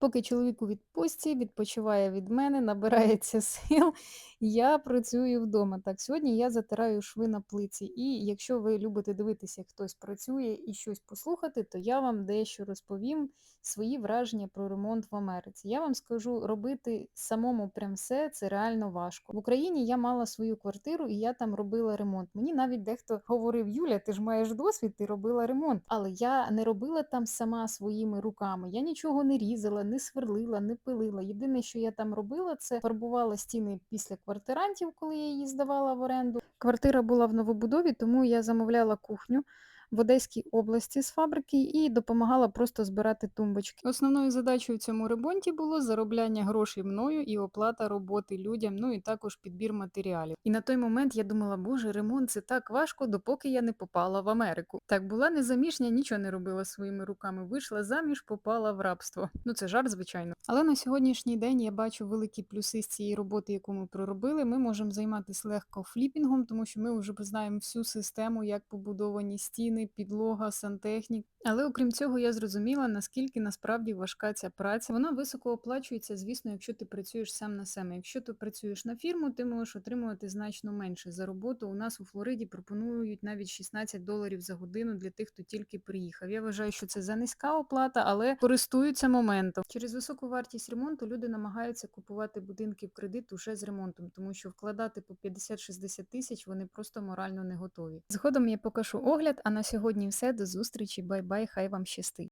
Поки чоловік у відпустці, відпочиває від мене, набирається сил, я працюю вдома. Так, сьогодні я затираю шви на плиці. І якщо ви любите дивитися, як хтось працює і щось послухати, то я вам дещо розповім свої враження про ремонт в Америці. Я вам скажу, робити самому прям все це реально важко. В Україні я мала свою квартиру і я там робила ремонт. Мені навіть дехто говорив: Юля, ти ж маєш досвід, ти робила ремонт. Але я не робила там сама своїми руками. Я нічого не різала, не сверлила, не пилила. Єдине, що я там робила, це фарбувала стіни після квартирантів, коли я її здавала в оренду. Квартира була в новобудові, тому я замовляла кухню в Одеській області з фабрики і допомагала просто збирати тумбочки. Основною задачею в цьому ремонті було заробляння грошей мною і оплата роботи людям, ну і також підбір матеріалів. І на той момент я думала, боже, ремонт це так важко, допоки я не попала в Америку. Так була незаміжня, нічого не робила своїми руками. Вийшла заміж, попала в рабство. Ну це жарт, звичайно. Але на сьогоднішній день я бачу великі плюси з цієї роботи, яку ми проробили. Ми можемо займатися легко фліпінгом, тому що ми вже знаємо всю систему, як побудовані стіни, підлога, сантехнік. Але окрім цього, я зрозуміла, наскільки насправді важка ця праця. Вона високо оплачується, звісно, якщо ти працюєш сам на себе. Якщо ти працюєш на фірму, ти можеш отримувати значно менше за роботу. У нас у Флориді пропонують навіть 16 доларів за годину для тих, хто тільки приїхав. Я вважаю, що це за низька оплата, але користуються моментом. Через високу вартість ремонту люди намагаються купувати будинки в кредит уже з ремонтом, тому що вкладати по 50-60 тисяч вони просто морально не готові. Згодом я покажу огляд. А на сьогодні все. До зустрічі. Бай-бай, хай вам щастить.